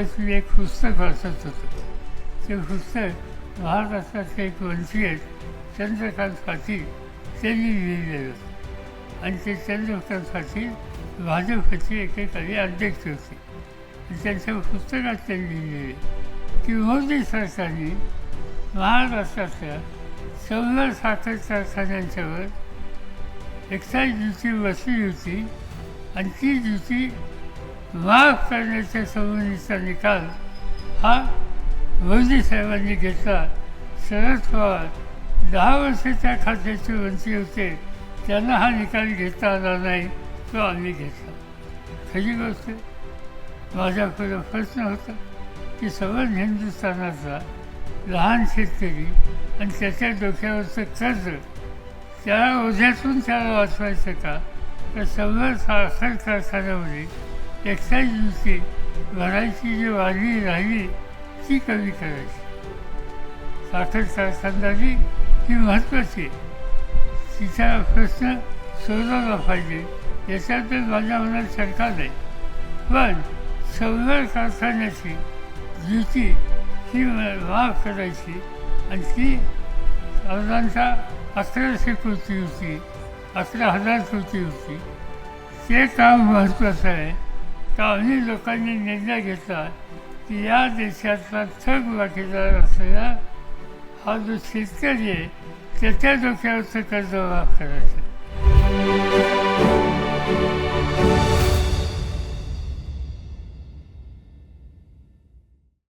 नावाचं एक पुस्तक वाचत होतं ते पुस्तक महाराष्ट्रातले एक वंशी आहेत चंद्रकांत पाटील त्यांनी लिहिलेलं. आणि ते चंद्रकांत पाटील भाजपचे एकेकाळी अध्यक्ष होते. त्यांच्या पुस्तकात त्यांनी लिहिलेले की मोदी सरकारने महाराष्ट्रातल्या शंभर साखर कारखान्यांच्यावर एक्साईज ड्युटी बसली होती आणि ती ड्युटी माफ करण्याच्या संबंधीचा निकाल हा मोदी साहेबांनी घेतला. शरद पवार दहा वर्षाच्या खात्याचे मंत्री होते. त्यांना हा निकाल घेता आला नाही तो आम्ही घेतला. खरी गोष्ट माझा माझ्याकडे प्रश्न होता की सर्व हिंदुस्थानाचा लहान शेतकरी आणि त्याच्या डोक्यावरचं कर्ज त्या ओझ्यातून त्याला वाचवायचं का? तर सगळं साखर कारखान्यामध्ये एक्साईज दिवशी भरायची जी वाढली राहिली ती कमी करायची. साखर कारखानदारी ही महत्त्वाची आहे. तिचा प्रश्न सोडवला पाहिजे याच्यातच माझ्या मनात शंका नाही. पण सौर कारखान्याची ड्युटी ही माफ करायची आणि ती अवजांचा अकराशे कृती होती अकरा हजार कृती होती. ते काम महत्त्वाचं आहे. काही लोकांनी निर्णय घेतला की या देशातला थग बाकीदार असलेला हा जो शेतकरी आहे त्याच्या डोक्यावरचं कर्ज माफ करायचं.